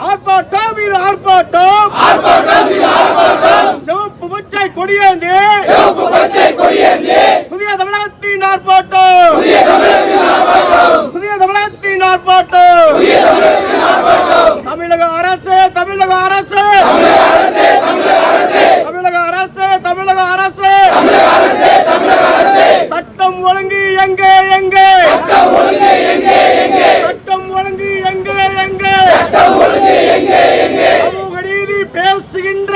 ஆர்ப்பாட்டம் இது ஆர்ப்பாட்டம். சிவப்பு பச்சை கொடியேந்தி புதிய தமிழகத்தின் ஆர்ப்பாட்டம் புதிய தமிழகத்தின் ஆர்ப்பாட்டம் தமிழக அரசு தமிழக அரசு தமிழக அரசு தமிழக அரசு சட்டம் ஒழுங்கு எங்கே எங்கே சட்டம் ஒழுங்கு எங்கே எங்கே சமூக நீதி பேசுகின்ற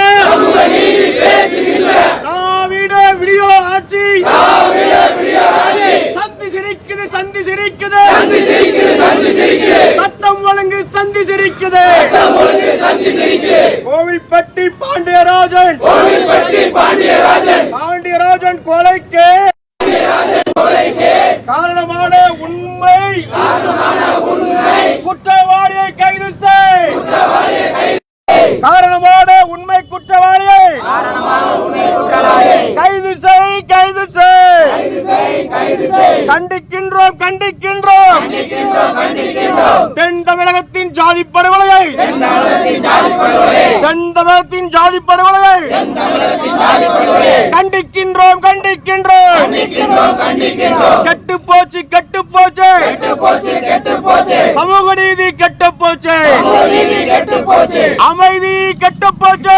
திராவிட விடியோ ஆட்சி சந்தி சிரிக்குது சந்தி சிரிக்குது சட்டம் ஒழுங்கு சந்தி சிரிக்குது கோவில்பட்டி பாண்டியராஜன் பாண்டியராஜன் கொலைக்கு காரணமான உண்மை குற்றவாளியை கைது செய் காரணமான உண்மை குற்றவாளியை கைது செய் கைது செய் கண்டிக்கின்றோம் கண்டிக்கின்றோம் தென் தமிழகத்தின் ஜாதி படுகொலையை தென் தமிழகத்தின் ஜாதி படுகொலையை கண்டிக்கின்றோம் கண்டிக்கின்றோம் கெட்டு போச்சு கெட்டு போச்சு சமூக நீதி கெட்டு போச்சு அமைதி கெட்டு போச்சு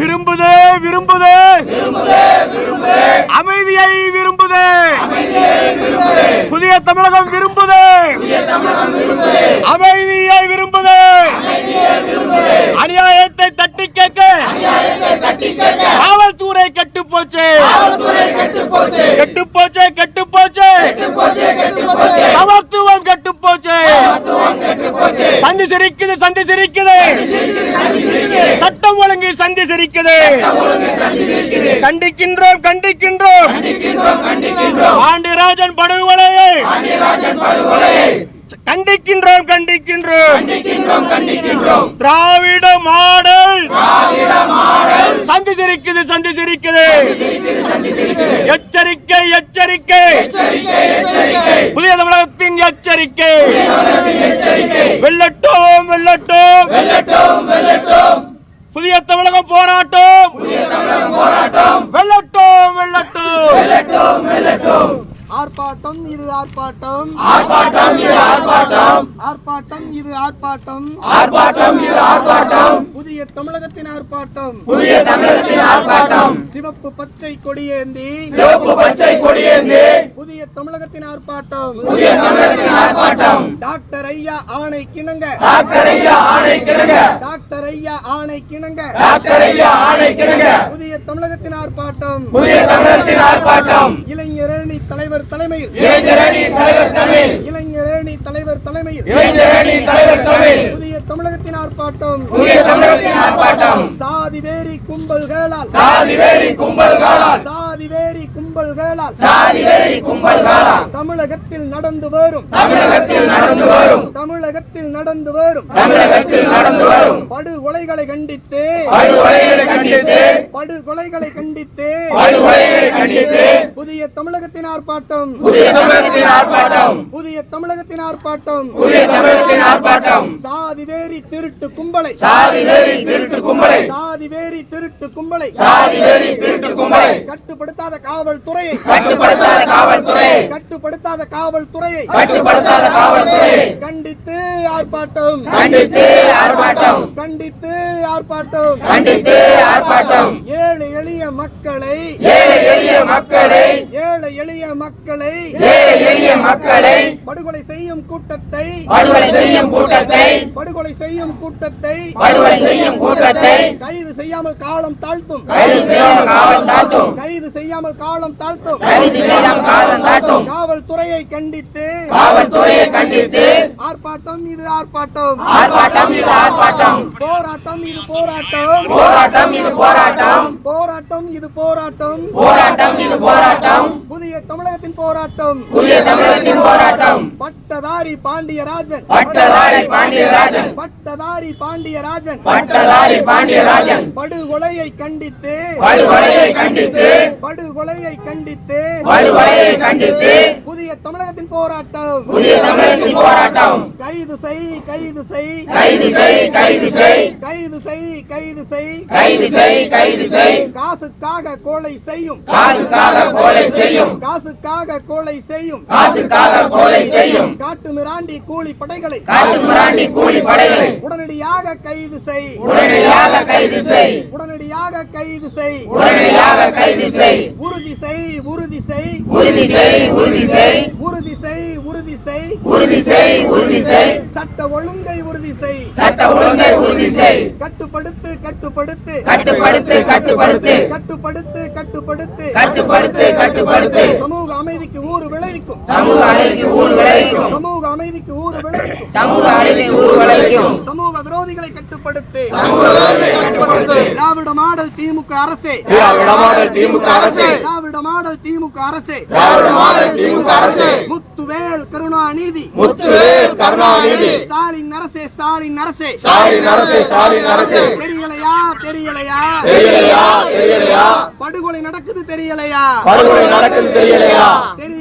விரும்புதே விரும்புதே. அமைதியை விரும்புதே. புதிய தமிழகம் விரும்புதே. அமைதியை விரும்புதே. அநியாயத்தை தட்டி கேட்க. காவல்துறை கெட்டு போச்சு கெட்டு போச்சு கெட்டு போச்சு சமத்துவம் கெட்டு போச்சு சந்தி சிரிக்குது சந்தி சிரிக்குது. சட்டம் ஒழுங்கு சந்தி சிரிக்குது. கண்டிக்கின்றோம் கண்டிக்கின்றோம். பாண்டியராஜன் படுகொலையை. கண்டிக்கின்றோம் கண்டிக்கின்றோம். திராவிட மாடல். சந்தி சிரிக்குது சந்தி சிரிக்குது. எச்சரிக்கை எச்சரிக்கை. புதிய தமிழகத்தின் எச்சரிக்கை. வெள்ளட்டும் வெள்ளட்டும் புதிய தமிழகம் போராட்டம். வெள்ளட்டும் வெள்ளட்டும் ஆர்ப்பாட்டம் இது ஆர்ப்பாட்டம். ஆர்ப்பாட்டம் இது ஆர்ப்பாட்டம். ஆர்ப்பாட்டம் இது ஆர்ப்பாட்டம். ஆர்ப்பாட்டம் இது ஆர்ப்பாட்டம். புதிய தமிழகத்தின் ஆர்ப்பாட்டம். புதிய தமிழகத்தின் ஆர்ப்பாட்டம். சிவப்பு பச்சை கொடியேந்தி. சிவப்பு பச்சை கொடியேந்தி. புதிய தமிழகத்தின் ஆர்ப்பாட்டம். புதிய தமிழகத்தின் ஆர்ப்பாட்டம். டாக்டர் ஐயா ஆணை கிணங்க. டாக்டர் ஐயா ஆணை கிணங்க. டாக்டர் ஐயா ஆணை கிணங்க. டாக்டர் ஐயா ஆணை கிணங்க. புதிய தமிழகத்தின் ஆர்ப்பாட்டம். புதிய தமிழகத்தின் ஆர்ப்பாட்டம். தலைவர் தலைமையில். தமிழ் இளைஞரணி தலைவர் தலைமையில். புதிய தமிழகத்தின் ஆர்ப்பாட்டம். சாதி வேரி கும்பல்களால். சாதி வேரி கும்பல்களால். சாதி வேரி கும்பல்களால் சாதி வேரி கும்பல்களால் தமிழகத்தில் நடந்து வரும். தமிழகத்தில் நடந்து வரும். தமிழகத்தில் நடந்து வரும். தமிழகத்தில் நடந்து வரும். படுகொலைகளை கண்டித்து. படுகொலைகளை கண்டித்து. படுகொலைகளை கண்டித்து. படுகொலைகளை கண்டித்து. புதிய தமிழகத்தின் ஆர்ப்பாட்டம். புதிய தமிழகத்தின் ஆர்ப்பாட்டம். புதிய தமிழகத்தின் ஆர்ப்பாட்டம். புதிய தமிழகத்தின் ஆர்ப்பாட்டம். சாதி வேரி திருட்டு கும்பலை. சாதி வேரி திருட்டு கும்பலை. சாதி வேரி திருட்டு கும்பலை. சாதி வேரி திருட்டு கும்பலை. கட்டுப்படுத்தாத காவல்துறையை கட்டுப்படுத்தாத காவல்துறையை கட்டுப்படுத்தாத காவல்துறையை கட்டுப்படுத்தாத காவல்துறையை கண்டித்து ஆர்ப்பாட்டம். கண்டித்து ஆர்ப்பாட்டம். கண்டித்து ஆர்ப்பாட்டம். கண்டித்து ஆர்ப்பாட்டம். ஏழை எளிய மக்களை. ஏழை எளிய மக்களை. ஏழை எளிய மக்களை. ஏழை எளிய மக்களை. படுகொலை செய்யும் கூட்டத்தை. படுகொலை செய்யும் கூட்டத்தை. படுகொலை செய்யும் கூட்டத்தை. படுகொலை செய்யும் கூட்டத்தை. கைது செய்யாமல் காலம் தாழ்த்தும். கைது செய்யாமல் காவல் தாழ்த்தும். செய்யாமல் காலம் தாழ்த்தும். காவல்துறையை கண்டித்து. காவல்துறையை கண்டித்து. ஆர்ப்பாட்டம் இது ஆர்ப்பாட்டம். ஆர்ப்பாட்டம் இது ஆர்ப்பாட்டம். போராட்டம் இது போராட்டம். போராட்டம் இது போராட்டம். போராட்டம் இது போராட்டம். போராட்டம் இது போராட்டம். புதிய தமிழகத்தின் போராட்டம். புதிய தமிழகத்தின் போராட்டம். பட்டதாரி பாண்டியராஜன். பட்டதாரி பாண்டியராஜன். பட்டதாரி பட்டதாரி பாண்டியராஜன். பட்டதாரி பாண்டியராஜன். படுகொலையை கண்டித்து. படுகொலையை கண்டித்து. படுகொலையை கண்டித்து. படுகொலையை கண்டித்து. புதிய தமிழகத்தின் போராட்டம். புதிய தமிழகத்தின் போராட்டம். கைது செய் கைது செய். கைது செய் கைது செய். கைது செய் கைது செய். கைது செய் கைது செய். காசுக்காக கோலை செய்யும். காசுக்காக கொலை செய்யும். காசுக்காக கோலை செய்யும். காசுக்காக கொலை செய்யும். காட்டு மிராண்டி கூலி படைகளை. காட்டு மிராண்டி கூலி படைகளை. உடனடியாக கைது செய். உடனடியாக கைது செய். உடனடியாக கைது செய். உடனடியாக கைது செய். உறுதி செய் உறுதி செய். உறுதி செய் உறுதி செய். உறுதி செய் உறுதி செய் உறுதி செய் உறுதி செய் சட்ட ஒழுங்கை உறுதி செய் சட்ட ஒழுங்கை உறுதி செய் கட்டுப்படுத்து கட்டுப்படுத்து. கட்டுப்படுத்து கட்டுப்படுத்து. கட்டுப்படுத்து கட்டுப்படுத்து. கட்டுப்படுத்து கட்டுப்படுத்து. சமூக அமைதிக்கு ஊறு விளைவிக்கும். சமூக அநீதிக்கு ஊர் விளைவிக்கும். சமூக அமைதிக்கு ஊறு விளைவிக்கும். சமூக அநீதிக்கு ஊர் விளைவிக்கும். சமூக விரோதிகளை கட்டுப்படுத்து. சமூக விரோதிகளை கட்டுப்படுத்து திராவிட மாடல் திமுக அரசே. திராவிட மாடல் திமுக அரசு. திராவிட மாடல் திமுக அரசே. திராவிட மாடல் திமுக அரசு. முத்துவேல் கருணாநிதி. முத்துவேல் கருணாநிதி. ஸ்டாலின் அரசே ஸ்டாலின் அரசே. ஸ்டாலின் அரசு ஸ்டாலின் அரசு. தெரியலையா தெரியலையா? தெரியலையா தெரியலையா? படுகொலை நடக்குது தெரியலையா? படுகொலை நடக்குது தெரியலையா?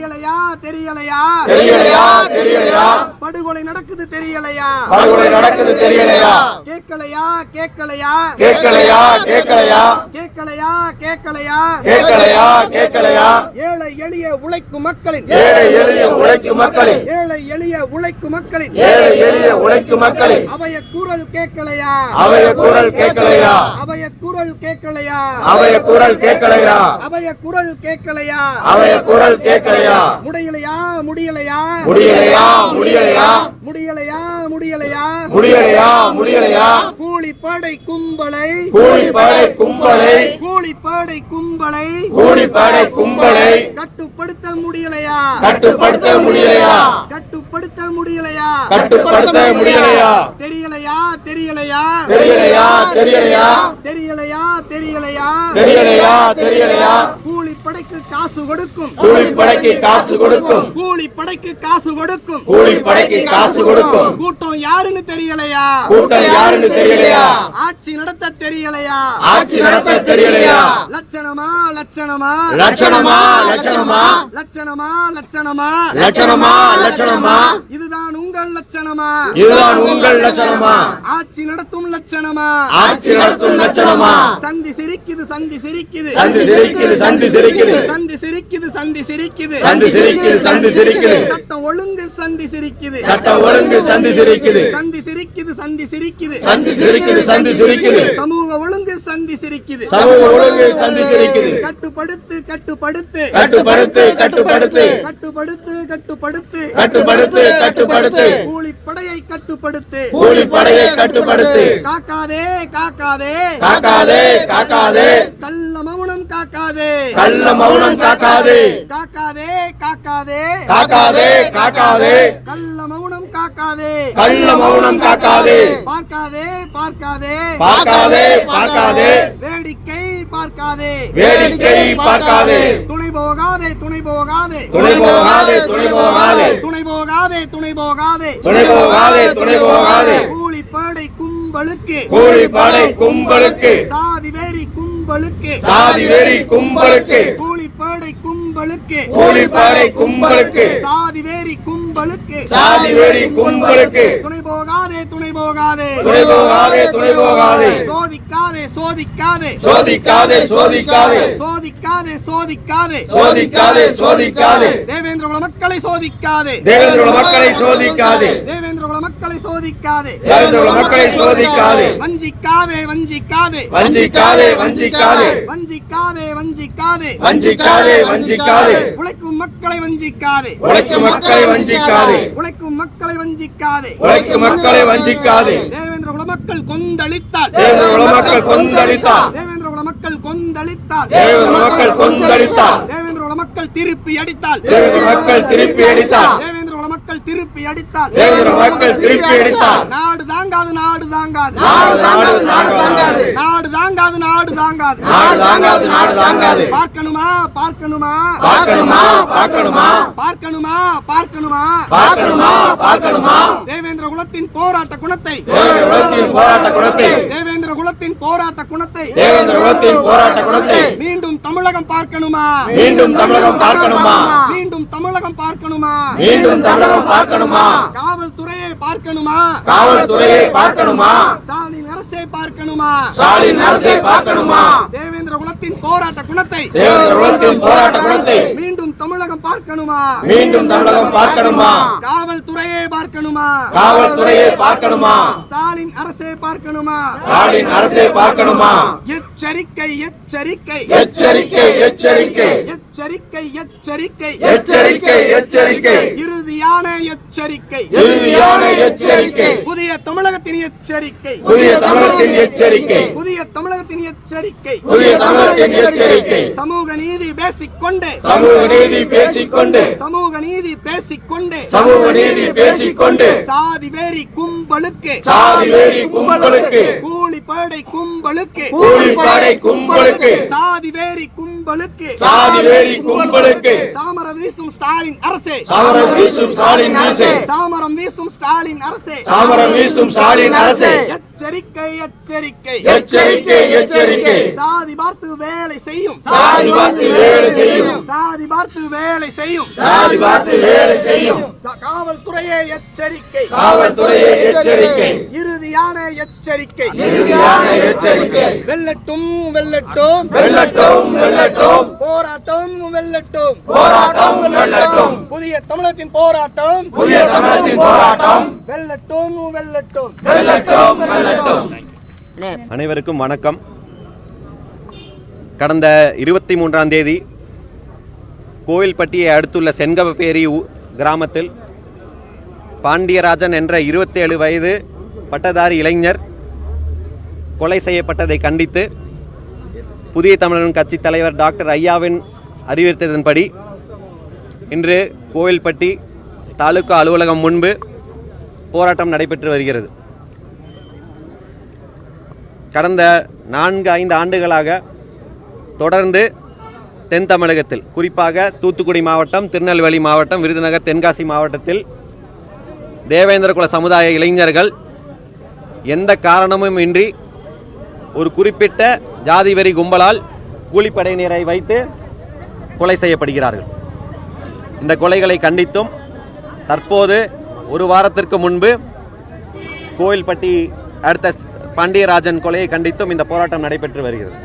தெரியலையா? தெரியலையா? தெரியலையா? தெரியலையா? படுகொலை நடக்குது தெரியலையா? படுகொலை நடக்குது தெரியலையா? கேட்கலையா? கேட்கலையா? கேட்கலையா? கேட்கலையா? கேட்கலையா? கேட்கலையா? கேட்கலையா? கேட்கலையா? ஏழை எளிய உழைக்கும் மக்களின் ஏழை எளிய உழைக்கும் மக்களின் ஏழை எளிய உழைக்கும் மக்களின் ஏழை எளிய உழைக்கும் மக்களின் அவைய குரல் கேட்கலையா? அவைய குரல் கேட்கலையா? அவைய குரல் கேட்கலையா? அவைய குரல் கேட்கலையா? அவைய குரல் கேட்கலையா? அவைய குரல் கேட்கலையா? முடியலையா? முடியலையா? முடியலையா? முடியலையா? முடியலையா? முடியலையா? முடியலையா? முடியலையா? கூலிப்படை கும்பலை. கூலிப்படை கும்பலை. கூலிப்படை கும்பலை. கூலிப்படை கும்பலை. கட்டுப்படுத்த முடியலையா? கட்டுப்படுத்த முடியலையா? கட்டுப்படுத்த முடியலையா? கட்டுப்படுத்த முடியலையா? தெரியலையா? தெரியலையா? தெரியலையா? தெரியலையா? தெரியலையா? தெரியலையா? தெரியலையா? தெரியலையா? கூலிப்படைக்கு காசு கொடுக்கும். கூலிப்படைக்கு காசு கொடுக்கும். கூலிப்படைக்கு காசு கொடுக்கும். கூலிப்படைக்கு காசு கொடுக்கும். கூட்டம் யாருன்னு தெரியலையா? கூட்டம் யாருன்னு தெரியலையா? ஆட்சி நடத்த தெரியலையா? ஆட்சி நடத்த தெரியலையா? லட்சணமா லட்சணமா? லட்சணமா லட்சணமா? லட்சணமா லட்சணமா? லட்சணமா லட்சணமா? இதுதான் உங்கள் லட்சணமா? இதுதான் உங்கள் லட்சணமா? ஆட்சி நடத்தும் லட்சணமா? ஆட்சி நடத்தும் லட்சணமா? சந்தி சிரிக்குது சந்தி சிரிக்குது. சந்தி சிரிக்குது சந்தி சிரிக்குது. சந்தி சிரிக்குது சந்தி சிரிக்குது. சந்தி சிரிக்குது சந்தி சிரிக்குது. சட்டம் ஒழுங்கு சந்தி சிரிக்குது. சட்டம் ஒழுங்கு சந்தி சிரிக்குது. சந்தி சிரிக்குது சந்தி சிரிக்குது. சந்தி சிரிக்குது சந்தி சிரிக்குது. சமூக ஒழுங்கு சந்தி சிரிக்குது. சமூக ஒழுங்கு சந்தி சிரிக்குது. கட்டுப்படுத்து கட்டுப்படுத்து. கட்டுப்படுத்து கட்டுப்படுத்து. கட்டுப்படுத்து கட்டுப்படுத்து. கட்டுப்படுத்து கட்டுப்படுத்து. கூலிப்படையை கட்டுப்படுத்து. கூலிப்படையை கட்டுப்படுத்து. காக்காதே காக்காதே. காக்காதே காக்காதே. கள்ள மௌனம் காக்காதே. கள்ள மௌனம் காக்காதே. காக்காதே காக்காதே. காக்காதே காக்காதே. கள்ள மௌனம் காக்காதே. கள்ள மௌனம் காக்காதே. பார்க்காதே பார்க்காதே. பார்க்காதே பார்க்காதே. வேடிக்கை பார்க்காதே. வேடிக்கை பார்க்காதே. துணை போகாதே துணை போகாதே. துணை போகாதே துணை போகாதே. துணை போகாதே துணை போகாதே. துணை போகாதே துணை போகாதே. கூலிப்படை கும்பலுக்கு. கூலிப்படை கும்பலுக்கு. கும்பலுக்கு. சாதி வெறி கும்பலுக்கு. கூலிப்படை கும்பலுக்கு. கூலிப்படை கும்பலுக்கு. சாதி வேறி கும்பலுக்கு. சாதி வெறி கும்பலுக்கு. துணை போகாதே துணை போகாதே. துணை போகாதே துணை போகாதே. சோதிக்காதே சோதிக்காதே. சோதிக்காதே சோதிக்காதே. சோதிக்காதே சோதிக்காதே. சோதிக்காதே சோதிக்காதே. தேவேந்திர குல மக்களை சோதிக்காதே. தேவேந்திர மக்களை சோதிக்காதே. தேவேந்திர குல மக்களை சோதிக்காதே. தேவேந்திர மக்களை சோதிக்காதே. வஞ்சிக்காதே வஞ்சிக்காதே. வஞ்சிக்காதே வஞ்சிக்காதே. வஞ்சிக்காதே வஞ்சிக்காதே. வஞ்சிக்காதே வஞ்சிக்காதே. உழைக்கும் மக்களை வஞ்சிக்காதே. உழைக்கும் மக்களை வஞ்சிக்காதே. உழைக்கும் மக்களை வஞ்சிக்காதே. உழைக்கும் மக்களை வஞ்சிக்காதே. தேவேந்திர குல மக்கள் கொந்தளித்தால். தேவேந்திர குல மக்கள் கொந்தளித்தார் தேவேந்திர குல மக்கள் கொந்தளித்தால். தேவேந்திர மக்கள் கொந்தளித்தார் தேவேந்திர குல மக்கள் திருப்பி அடித்தால். தேவேந்திர மக்கள் திருப்பி மக்கள் திருப்பி அடித்தால். திருப்பி நாடு தாங்காது நாடு தாங்காது. நாடு தாங்காது நாடு தாங்காது. நாடு தாங்காது நாடு தாங்காது. நாடு தாங்காது நாடு தாங்காது. பார்க்கணுமா பார்க்கணுமா? பார்க்கணுமா பார்க்கணுமா? பார்க்கணுமா பார்க்கணுமா? பார்க்கணுமா பார்க்கணுமா? தேவேந்திர குலத்தின் போராட்ட குணத்தை. போராட்ட குணத்தை. தேவேந்திர குலத்தின் போராட்ட குணத்தை போராட்ட குணத்தை மீண்டும் தமிழகம் பார்க்கணுமா? மீண்டும் தமிழகம் பார்க்கணுமா? மீண்டும் தமிழகம் பார்க்கணுமா? மீண்டும் தமிழகம் பார்க்கணுமா? காவல்துறையை பார்க்கணுமா? காவல்துறையை பார்க்கணுமா? ஸ்டாலின் அரசை பார்க்கணுமா? ஸ்டாலின் அரசை பார்க்கணுமா? தேவேந்திர குலத்தின் போராட்ட குணத்தை தேவேந்திர குலத்தின் போராட்ட குணத்தை மீண்டும் தமிழகம் பார்க்கணுமா? மீண்டும் தமிழகம் பார்க்கணுமா? காவல்துறையை பார்க்கணுமா? காவல்துறையை பார்க்கணுமா? ஸ்டாலின் அரசை பார்க்கணுமா? ஸ்டாலின் அரசை பார்க்கணுமா? எச்சரிக்கை எச்சரிக்கை. எச்சரிக்கை எச்சரிக்கை. எச்சரிக்கை எச்சரிக்கை. எச்சரிக்கை எச்சரிக்கை. இறுதியான எச்சரிக்கை. இறுதியான எச்சரிக்கை. புதிய தமிழகத்தின் எச்சரிக்கை. புதிய தமிழகத்தின் எச்சரிக்கை. புதிய தமிழகத்தின் எச்சரிக்கை. புதிய தமிழகத்தின் எச்சரிக்கை. சமூக நீதி பேசிக்கொண்டு. சமூக நீதி பேசிக்கொண்டு. சமூக நீதி பேசிக்கொண்டு. சமூக நீதி பேசிக்கொண்டு. சாதி வேறி கும்பலுக்கு. சாதி வேறி கும்பலுக்கு. கூலி படை கும்பலுக்கு. கூலிப்படை கும்பலுக்கு. சாதி வேறி கும்பலுக்கு. சாதி வேறி கும்பலுக்கு. சாமரம் வீசும் ஸ்டாலின் அரசே. சாமரம் வீசும் ஸ்டாலின் அரசே. சாமரம் வீசும் ஸ்டாலின் அரசே. சாமரம் வீசும் ஸ்டாலின் அரசே. எச்சரிக்கை எச்சரிக்கை. எச்சரிக்கை எச்சரிக்கை. சாதி பார்த்து வேலை செய்யும். சாதி பார்த்து வேலை செய்யும். சாதி பார்த்து வேலை செய்யும். சாதி பார்த்து வேலை செய்யும். காவல்துறையே எச்சரிக்கை. காவல்துறையை எச்சரிக்கை. இறுதியான எச்சரிக்கை. இறுதியான எச்சரிக்கை. வெல்லட்டும் வெல்லட்டும். வெல்லட்டும் வெல்லட்டும். போராட்டம் வெல்லட்டும். போராட்டம் வெல்லட்டும். புதிய தமிழகத்தின் போராட்டம். புதிய தமிழகத்தின் போராட்டம். வெல்லட்டும் வெல்லட்டும். வெல்லட்டும் வெல்லட்டும். அனைவருக்கும் வணக்கம். கடந்த இருபத்தி மூன்றாம் தேதி கோவில்பட்டியை அடுத்துள்ள செங்கபப்பேரி ஊ- கிராமத்தில் பாண்டியராஜன் என்ற 27 வயது பட்டதாரி இளைஞர் கொலை செய்யப்பட்டதை கண்டித்து புதிய தமிழன் கட்சி தலைவர் டாக்டர் ஐயாவின் அறிவுறுத்ததன்படி இன்று கோவில்பட்டி தாலுகா அலுவலகம் முன்பு போராட்டம் நடைபெற்று வருகிறது. கடந்த நான்கு ஐந்து ஆண்டுகளாக தொடர்ந்து தென் தமிழகத்தில். குறிப்பாக தூத்துக்குடி மாவட்டம் திருநெல்வேலி மாவட்டம் விருதுநகர் தென்காசி மாவட்டத்தில் தேவேந்திரகுல சமுதாய இளைஞர்கள் எந்த காரணமும் இன்றி ஒரு குறிப்பிட்ட ஜாதி வெறி கும்பலால் கூலிப்படையினரை வைத்து கொலை செய்யப்படுகிறார்கள். இந்த கொலைகளை கண்டித்தும் தற்போது ஒரு வாரத்திற்கு முன்பு கோயில்பட்டி அடுத்த பாண்டியராஜன் கொலையை கண்டித்தும் இந்த போராட்டம் நடைபெற்று வருகிறது.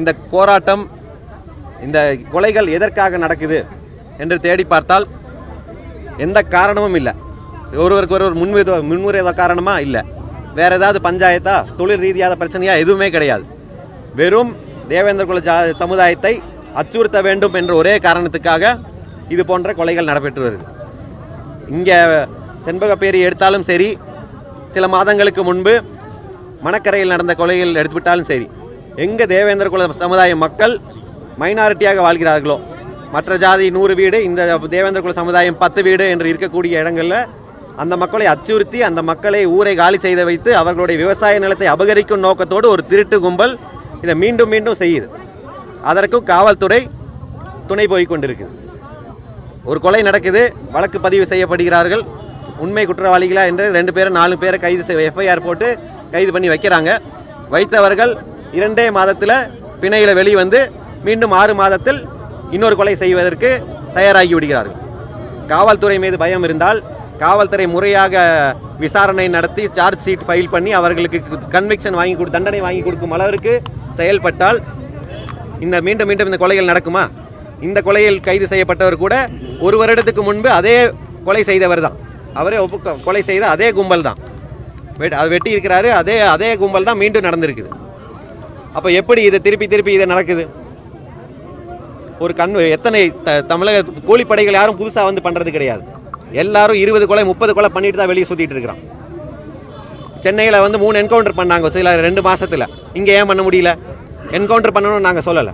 இந்த போராட்டம் இந்த கொலைகள் எதற்காக நடக்குது என்று தேடி பார்த்தால் எந்த காரணமும் இல்லை. ஒருவருக்கு ஒருவர் முன்வித முன்முறை காரணமாக இல்லை. வேறு ஏதாவது பஞ்சாயத்தா தொழில் ரீதியான பிரச்சனையாக எதுவுமே கிடையாது. வெறும் தேவேந்திர குல ஜா சமுதாயத்தை அச்சுறுத்த வேண்டும் என்ற ஒரே காரணத்துக்காக இது போன்ற கொலைகள் நடைபெற்று வருது. இங்கே செண்பகப்பேரி எடுத்தாலும் சரி சில மாதங்களுக்கு முன்பு மணக்கரையில் நடந்த கொலைகள் எடுத்துவிட்டாலும் சரி எங்கே தேவேந்திர குல சமுதாய மக்கள் மைனாரிட்டியாக வாழ்கிறார்களோ? மற்ற ஜாதி நூறு வீடு இந்த தேவேந்திர குல சமுதாயம் பத்து வீடு என்று இருக்கக்கூடிய இடங்களில் அந்த மக்களை அச்சுறுத்தி அந்த மக்களை ஊரை காலி செய்து வைத்து அவர்களுடைய விவசாய நிலத்தை அபகரிக்கும் நோக்கத்தோடு ஒரு திருட்டு கும்பல் இதை மீண்டும் மீண்டும் செய்யுது. அதற்கும் காவல்துறை துணை போய் கொண்டிருக்குது. ஒரு கொலை நடக்குது வழக்கு பதிவு செய்யப்படுகிறார்கள். உண்மை குற்றவாளிகளா என்று ரெண்டு பேரும் நாலு பேரை கைது செய்ய எஃப்ஐஆர் போட்டு கைது பண்ணி வைக்கிறாங்க. வைத்தவர்கள் இரண்டே மாதத்தில் பிணையில் வெளிவந்து மீண்டும் ஆறு மாதத்தில் இன்னொரு கொலை செய்வதற்கு தயாராகி விடுகிறார்கள். காவல்துறை மீது பயம் இருந்தால் காவல்துறை முறையாக விசாரணை நடத்தி சார்ஜ் ஷீட் ஃபைல் பண்ணி அவர்களுக்கு கன்விக்ஷன் வாங்கி கொடு தண்டனை வாங்கி கொடுக்கும் அளவிற்கு செயல்பட்டால் இந்த மீண்டும் மீண்டும் இந்த கொலைகள் நடக்குமா? இந்த கொலையில் கைது செய்யப்பட்டவர் கூட ஒரு வருடத்துக்கு முன்பு அதே கொலை செய்தவர் தான். அவரே ஒப்பு கொலை செய்த அதே கும்பல் தான். வெட் அது வெட்டி இருக்கிறாரு அதே அதே கும்பல் தான் மீண்டும் நடந்திருக்குது. அப்போ எப்படி இதை திருப்பி திருப்பி இதை நடக்குது? ஒரு கண் எத்தனை த தமிழக கூலிப்படைகள் யாரும் புதுசாக வந்து பண்ணுறது கிடையாது. எல்லாரும் இருபது கொலை முப்பது கொலை பண்ணிட்டு தான் வெளியே சுற்றிட்டு இருக்கிறான் சென்னையில் வந்து மூணு என்கவுண்டர் பண்ணாங்க சில ரெண்டு மாதத்தில் இங்கே ஏன் பண்ண முடியல? என்கவுண்டர் பண்ணணும்னு நாங்கள் சொல்லலை.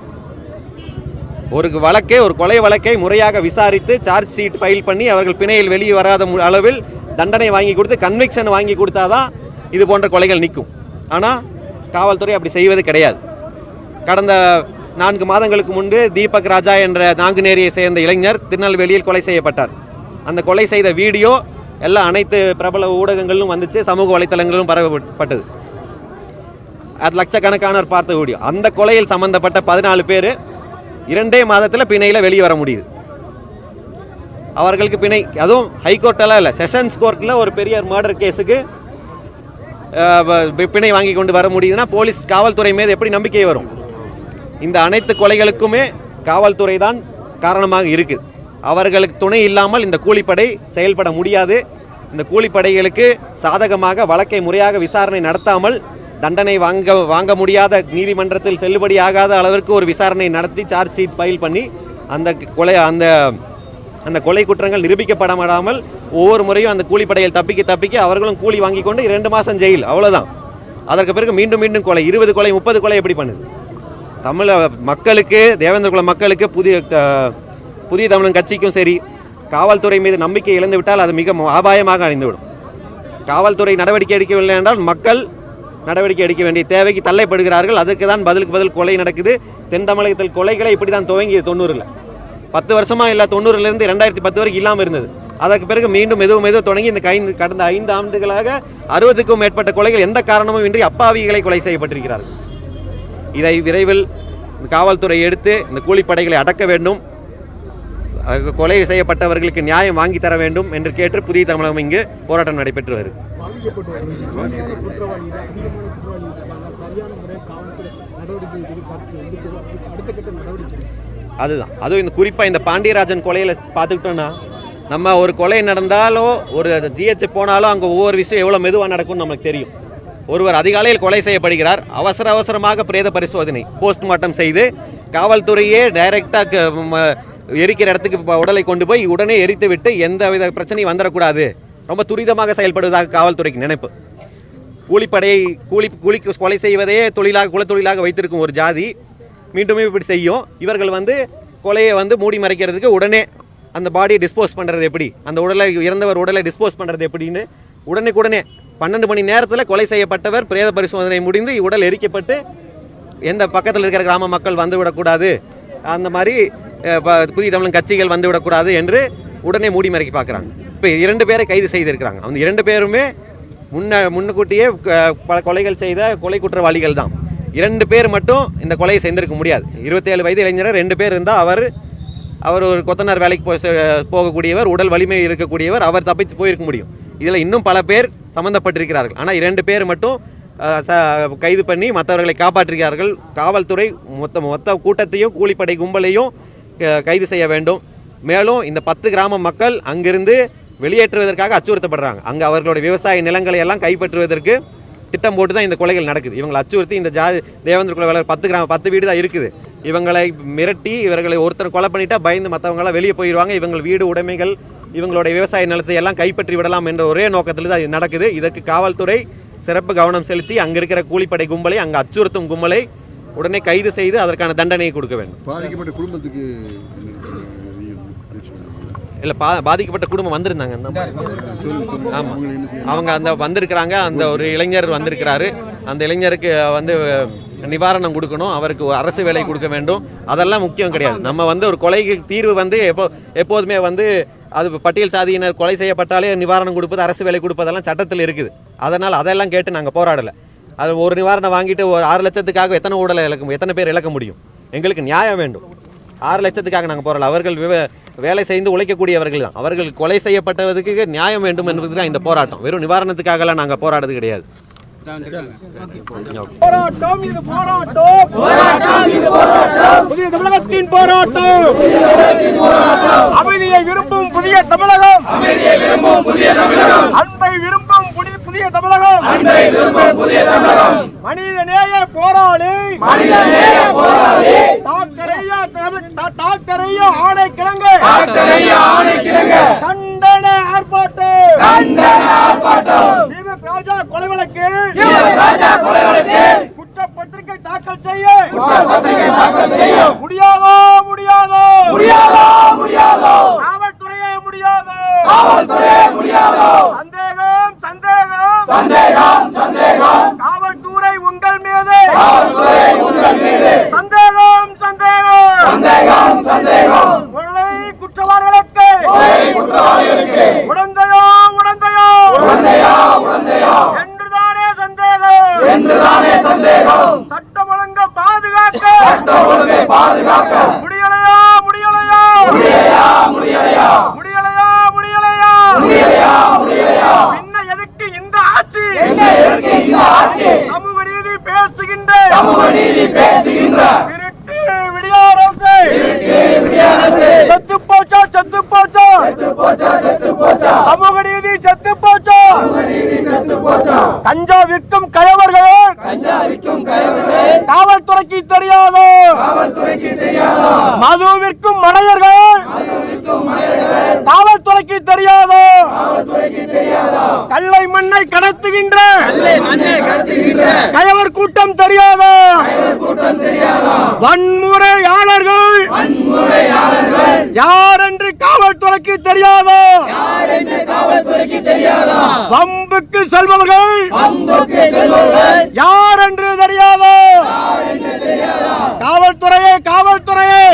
ஒரு வழக்கை ஒரு கொலை வழக்கை முறையாக விசாரித்து சார்ஜ் ஷீட் ஃபைல் பண்ணி அவர்கள் பிணையில் வெளியே வராத மு- அளவில் தண்டனை வாங்கி கொடுத்து கன்விக்ஷன் வாங்கி கொடுத்தாதான் இது போன்ற கொலைகள் நிற்கும். ஆனால் காவல்துறை அப்படி செய்வது கிடையாது. கடந்த நான்கு மாதங்களுக்கு முன்பு தீபக் ராஜா என்ற நாங்குநேரியை சேர்ந்த இளைஞர் திருநெல்வேலியில் கொலை செய்யப்பட்டார். அந்த கொலை செய்த வீடியோ எல்லாம் அனைத்து பிரபல ஊடகங்களிலும் வந்துச்சு சமூக வலைத்தளங்களிலும் பரவப்பட்டது. அது லட்சக்கணக்கானோர் பார்த்த வீடியோ. அந்த கொலையில் சம்பந்தப்பட்ட பதினாலு பேர் இரண்டே மாதத்தில் பிணையில் வெளியே வர முடியுது. அவர்களுக்கு பிணை அதுவும் ஹைகோர்ட்டெல்லாம் இல்லை செஷன்ஸ் கோர்ட்டில் ஒரு பெரிய மர்டர் கேஸுக்கு பிணை வாங்கி கொண்டு வர முடியுதுன்னா போலீஸ் காவல்துறை மீது எப்படி நம்பிக்கை வரும்? இந்த அனைத்து கொலைகளுக்குமே காவல்துறை தான் காரணமாக இருக்குது அவர்களுக்கு துணை இல்லாமல் இந்த கூலிப்படை செயல்பட முடியாது. இந்த கூலிப்படைகளுக்கு சாதகமாக வழக்கை முறையாக விசாரணை நடத்தாமல் தண்டனை வாங்க வாங்க முடியாத நீதிமன்றத்தில் செல்லுபடியாகாத அளவிற்கு ஒரு விசாரணை நடத்தி சார்ஜ் ஷீட் ஃபைல் பண்ணி அந்த கொலை அந்த அந்த கொலை குற்றங்கள் நிரூபிக்கப்படமாடாமல் ஒவ்வொரு முறையும் அந்த கூலிப்படையில் தப்பிக்க தப்பிக்க அவர்களும் கூலி வாங்கி கொண்டு இரண்டு மாதம் ஜெயில். அவ்வளோதான் அதற்கு பிறகு மீண்டும் மீண்டும் கொலை. இருபது கொலை முப்பது கொலை எப்படி பண்ணுது? தமிழ மக்களுக்கு தேவேந்திர குல மக்களுக்கு புதிய புதிய தமிழன் கட்சிக்கும் சரி காவல்துறை மீது நம்பிக்கை இழந்து விட்டால் அது மிக ஆபாயமாக அபாயமாக அணிந்துவிடும் காவல்துறை நடவடிக்கை எடுக்கவில்லை என்றால் மக்கள் நடவடிக்கை எடுக்க வேண்டிய தேவைக்கு தள்ளைப்படுகிறார்கள். அதுக்கு தான் பதிலுக்கு பதில் கொலை நடக்குது. தென் தமிழகத்தில் கொலைகளை இப்படி தான் துவங்கியது தொண்ணூறில். பத்து வருஷமாக இல்லை தொண்ணூறுலேருந்து ரெண்டாயிரத்தி பத்து வரைக்கும் இல்லாமல் இருந்தது. அதற்கு பிறகு மீண்டும் மெதுவும் மெதுவும் தொடங்கி இந்த ஐந்து கடந்த ஐந்து ஆண்டுகளாக அறுபதுக்கும் மேற்பட்ட கொலைகள் எந்த காரணமும் இன்றி அப்பாவிகளை கொலை செய்யப்பட்டிருக்கிறார்கள். இதை விரைவில் காவல்துறை எடுத்து இந்த கூலிப்படைகளை அடக்க வேண்டும். கொலை செய்யப்பட்டவர்களுக்கு நியாயம் வாங்கி தர வேண்டும் என்று கேட்டு புதிய தமிழகம் இங்கு போராட்டம் நடைபெற்று வருது அதுதான். அதுவும் இந்த குறிப்பாக இந்த பாண்டியராஜன் கொலையில் பார்த்துக்கிட்டோன்னா நம்ம ஒரு கொலை நடந்தாலோ ஒரு ஜிஹெச் போனாலோ அங்கே ஒவ்வொரு விஷயம் எவ்வளோ மெதுவாக நடக்கும்னு நமக்கு தெரியும். ஒருவர் அதிகாலையில் கொலை செய்யப்படுகிறார். அவசர அவசரமாக பிரேத பரிசோதனை போஸ்ட்மார்ட்டம் செய்து காவல்துறையே டைரெக்டாக எரிக்கிற இடத்துக்கு உடலை கொண்டு போய் உடனே எரித்து விட்டு எந்த வித பிரச்சனையும் வந்துடக்கூடாது. ரொம்ப துரிதமாக செயல்படுவதாக காவல்துறைக்கு நினைப்பு. கூலிப்படையை கூலி கூலி கொலை செய்வதே தொழிலாக குலத்தொழிலாக வைத்திருக்கும் ஒரு ஜாதி மீண்டும் இப்படி செய்யும். இவர்கள் வந்து கொலையை வந்து மூடி மறைக்கிறதுக்கு உடனே அந்த பாடியை டிஸ்போஸ் பண்ணுறது எப்படி? அந்த உடலை இறந்தவர் உடலை டிஸ்போஸ் பண்ணுறது எப்படின்னு உடனே பன்னெண்டு மணி நேரத்தில் கொலை செய்யப்பட்டவர் பிரேத பரிசோதனை முடிந்து உடல் எரிக்கப்பட்டு எந்த பக்கத்தில் இருக்கிற கிராம மக்கள் வந்து விடக்கூடாது. அந்த மாதிரி ப- புதிய தமிழன் கட்சிகள் வந்து விடக்கூடாது என்று உடனே மூடி மறைக்கி பார்க்குறாங்க. இப்போ இரண்டு பேரை கைது செய்திருக்கிறாங்க. அந்த இரண்டு பேருமே முன்ன முன்னுக்கூட்டியே பல கொலைகள் செய்த கொலை குற்றவாளிகள் தான். இரண்டு பேர் மட்டும் இந்த கொலையை செய்திருக்க முடியாது. இருபத்தேழு வயது இளைஞர் ரெண்டு பேர் இருந்தால் அவர் அவர் ஒரு கொத்தனார் வேலைக்கு போய் போகக்கூடியவர் உடல் வலிமை இருக்கக்கூடியவர் அவர் தப்பித்து போயிருக்க முடியும். இதில் இன்னும் பல பேர் சம்மந்தப்பட்டிருக்கிறார்கள். ஆனால் இரண்டு பேர் மட்டும் ச- கைது பண்ணி மற்றவர்களை காப்பாற்றிருக்கிறார்கள். காவல்துறை மொத்த மொத்த கூட்டத்தையும் கூலிப்படை கும்பலையும் க- கைது செய்ய வேண்டும். மேலும் இந்த பத்து கிராம மக்கள் அங்கிருந்து வெளியேற்றுவதற்காக அச்சுறுத்தப்படுறாங்க. அங்கே அவர்களுடைய விவசாய நிலங்களை எல்லாம் கைப்பற்றுவதற்கு திட்டம் போட்டு தான் இந்த கொலைகள் நடக்குது. இவங்களை அச்சுறுத்தி இந்த ஜாதி தேவேந்திர குல வேலை பத்து கிராம பத்து வீடு தான் இருக்குது. இவங்களை மிரட்டி இவர்களை ஒருத்தர் கொலை பண்ணிட்டா பயந்து மற்றவங்களாம் வெளியே போயிடுவாங்க இவங்கள் வீடு உடைமைகள் இவங்களுடைய விவசாய நிலத்தை எல்லாம் கைப்பற்றி விடலாம் என்ற ஒரே நோக்கத்தில் தான் இது நடக்குது. இதற்கு காவல்துறை சிறப்பு கவனம் செலுத்தி அங்கே இருக்கிற கூலிப்படை கும்பலை அங்கே அச்சுறுத்தும் கும்பலை உடனே கைது செய்து அதற்கான தண்டனையை கொடுக்க வேண்டும். பாதிக்கப்பட்ட குடும்பத்துக்கு இல்லை பா பாதிக்கப்பட்ட குடும்பம் வந்திருந்தாங்க. ஆமாம் அவங்க அந்த வந்திருக்கிறாங்க அந்த ஒரு இளைஞர் வந்திருக்கிறாரு. அந்த இளைஞருக்கு வந்து நிவாரணம் கொடுக்கணும் அவருக்கு ஒரு அரசு வேலை கொடுக்க வேண்டும். அதெல்லாம் முக்கியம் கிடையாது. நம்ம வந்து ஒரு கொலைக்கு தீர்வு வந்து எப்போ எப்போதுமே வந்து அது பட்டியல் சாதியினர் கொலை செய்யப்பட்டாலே நிவாரணம் கொடுப்பது அரசு வேலை கொடுப்பதெல்லாம் சட்டத்தில் இருக்குது. அதனால் அதெல்லாம் கேட்டு நாங்கள் போராடலை. அது ஒரு நிவாரணம் வாங்கிட்டு ஒரு ஆறு லட்சத்துக்காக எத்தனை ஊடலை இழக்க எத்தனை பேர் இழக்க முடியும்? எங்களுக்கு நியாயம் வேண்டும். ஆறு லட்சத்துக்காக நாங்கள் போராடல. அவர்கள் விவ- வேலை செய்து உழைக்கக்கூடியவர்கள் தான். அவர்கள் கொலை செய்யப்பட்டதுக்கு நியாயம் வேண்டும் என்பது தான் இந்த போராட்டம். வெறும் நிவாரணத்துக்காகலாம் நாங்கள் போராடுறது கிடையாது. போராட்டம் இது போராட்டம். போராட்டம் இது போராட்டம். புதிய தமிழகத்தின் தமிழகம். அமைதியை விரும்பும் புதிய தமிழகம். அன்பை விரும்பும் புதி- புதிய தமிழகம். அன்பை விரும்பும் புதிய தமிழகம். மனித நேய போராளி. மனித நேய போராளி. டாக்டரையா டாக்டரையா ஆணை கிழங்கு. டாக்டரைய ஆணை கிழங்க. கண்டன ஆர்ப்பாட்டம். கண்டன ஆர்ப்பாட்டம். தீபக் ராஜா கொலை வழக்கு. தீபக் ராஜா கொலை வழக்கு. குற்றப்பத்திரிகை தாக்கல் செய்ய பத்திரிகை தாக்கல் செய்யும். காவல்துறைக்கு தெரியாதோ. மதுவிற்கும் மடையர்கள். காவல்துறைக்கு தெரியாதோ. கல்லை மண்ணை கடத்துகின்ற. கயவர் கூட்டம் தெரியாதோ. வன்முறையாளர்கள். யார் என்று காவல்துறைக்கு தெரியாதோ. வம்புக்கு செல்பவர்கள். யார் தெரியாதோ? காவல்துறையே காவல்துறையே.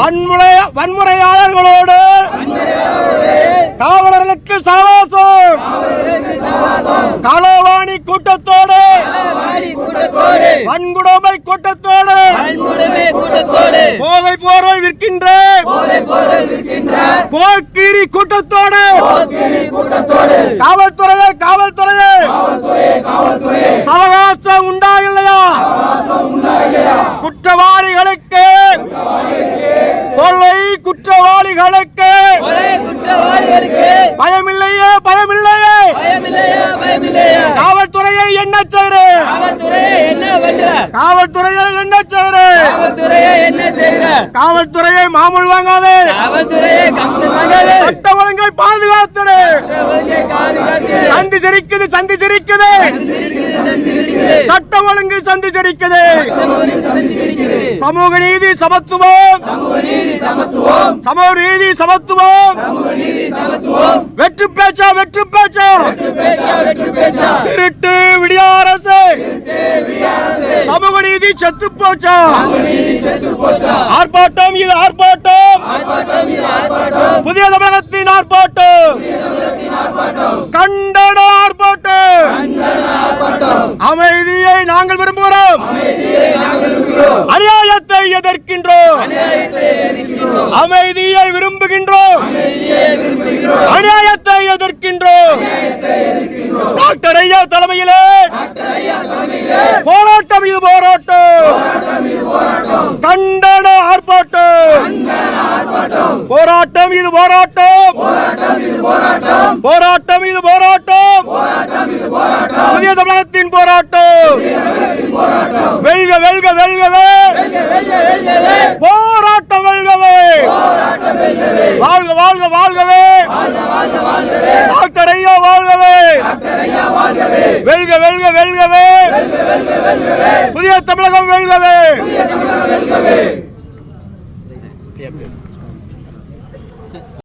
வன்முறை வன்முறையாளர்களோடு காவலர்களுக்கு சகவாசம். களவாணி கூட்டத்தோடு வன்கொடுமை கூட்டத்தோடு போதை போர்வை விற்கின்ற போக்கிரி கூட்டத்தோடு போக்கிரி கூட்டத்தோடு காவல்துறையே காவல்துறையே காவல்துறையே காவல்துறையே சவகாசம் உண்டா இல்லையா குற்றவாளிகளுக்கு கொள்ளை குற்றவாளிகளுக்கு குற்றவாளிகளுக்கு பயமில்லையே பயமில்லையே பயமில்லையா பயமில்லையா காவல்துறையை என்ன செய்யறு காவல்துறையே என்ன பண்ற காவல்துறையை என்ன செய்யறு? காவல்துறையே என்ன செய்யற? காவல்துறையை மாமூல் வாங்காதே. காவல்துறையே கம்சன் வாங்காது. சட்ட ஒழுங்கை பாதுகாத்துடு பாதுகாத்து சந்தி சிரிக்குது சந்தி சிரிக்குது. சட்டம் ஒழுங்கு சந்தி சிரிக்குது. சமூக நீதி சமத்துவம். சமூக நீதி சமத்துவம். வெற்றி பேச்சா வெற்றி பேச்சா. திருட்டு விடிய அரசு திருட்டு விடியாரசு. சமூக நீதி செத்து போச்சா. ஆர்ப்பாட்டம் இது ஆர்ப்பாட்டம். புதிய இது தமிழகத்தின் ஆர்ப்பாட்டம் கண்டன ஆர்ப்பாட்டம் அமைதியை நாங்கள் விரும்புகிறோம். அநியாயத்தை எதிர்க்கின்றோம். அமைதியை விரும்புகின்றோம். அநியாயத்தை எதிர்க்கின்றோம். டாக்டர் ஐயா தலைமையிலே போராட்டம் இது போராட்டம். கண்ட ஆர்ப்பாட்டம் போராட்டம் இது போராட்டம் போராட்டம். இது போராட்டம். புதிய தமிழகத்தின் போராட்டம். வெல்க வெல்க வெல்கவே. போராட்டம் வெல்கவே. வாழ்க வாழ்க வாழ்கவே. டாக்டர் ஐயா வாழ்கவே. வெல்க வெல்க வெல்கவே. புதிய தமிழகம் வெல்கவே.